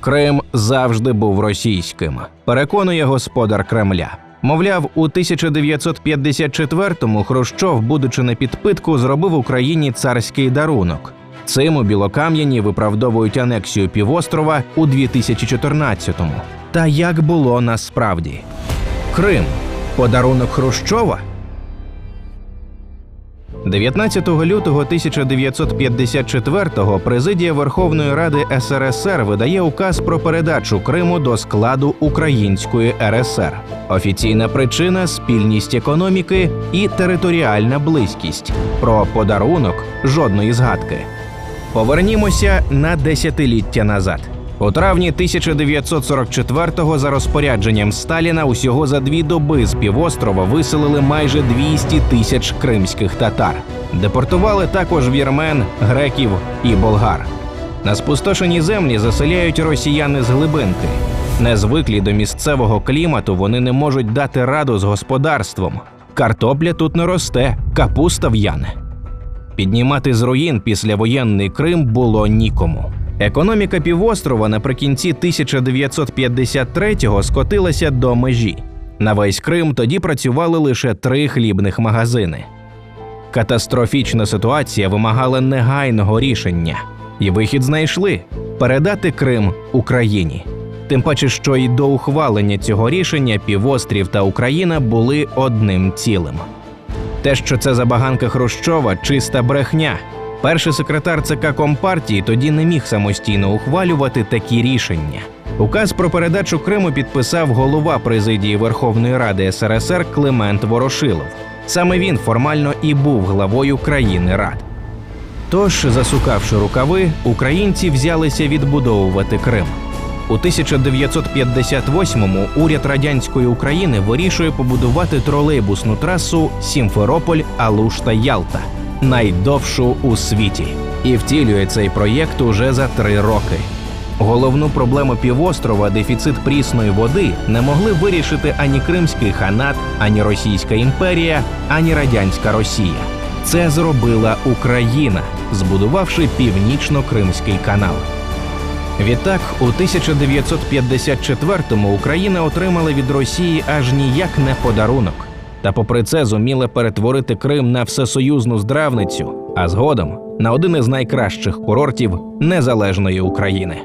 Крим завжди був російським, переконує господар Кремля. Мовляв, у 1954-му Хрущов, будучи на підпитку, зробив Україні царський дарунок. Цим у Білокам'яні виправдовують анексію півострова у 2014-му. Та як було насправді? Крим подарунок Хрущова? 19 лютого 1954-го президія Верховної Ради СРСР видає указ про передачу Криму до складу Української РСР. Офіційна причина спільність економіки і територіальна близькість. Про подарунок жодної згадки. Повернімося на десятиліття назад. У травні 1944-го за розпорядженням Сталіна усього за дві доби з півострова виселили майже 200 тисяч кримських татар. Депортували також вірмен, греків і болгар. На спустошені землі заселяють росіяни з глибинки. Не звиклі до місцевого клімату, вони не можуть дати раду з господарством. Картопля тут не росте, капуста в'яне. Піднімати з руїн післявоєнний Крим було нікому. Економіка півострова наприкінці 1953-го скотилася до межі. На весь Крим тоді працювали лише три хлібних магазини. Катастрофічна ситуація вимагала негайного рішення, і вихід знайшли передати Крим Україні. Тим паче, що й до ухвалення цього рішення півострів та Україна були одним цілим. Те, що це забаганка Хрущова, чиста брехня. Перший секретар ЦК Компартії тоді не міг самостійно ухвалювати такі рішення. Указ про передачу Криму підписав голова президії Верховної Ради СРСР Климент Ворошилов. Саме він формально і був главою країни Рад. Тож, засукавши рукави, українці взялися відбудовувати Крим. У 1958-му уряд радянської України вирішує побудувати тролейбусну трасу Сімферополь, Алушта, Ялта, найдовшу у світі, і втілює цей проєкт уже за три роки. Головну проблему півострова дефіцит прісної води не могли вирішити ані Кримський ханат, ані Російська імперія, ані радянська Росія. Це зробила Україна, збудувавши північно-кримський канал. Відтак, у 1954-му Україна отримала від Росії аж ніяк не подарунок. Та попри це зуміли перетворити Крим на всесоюзну здравницю, а згодом на один із найкращих курортів незалежної України.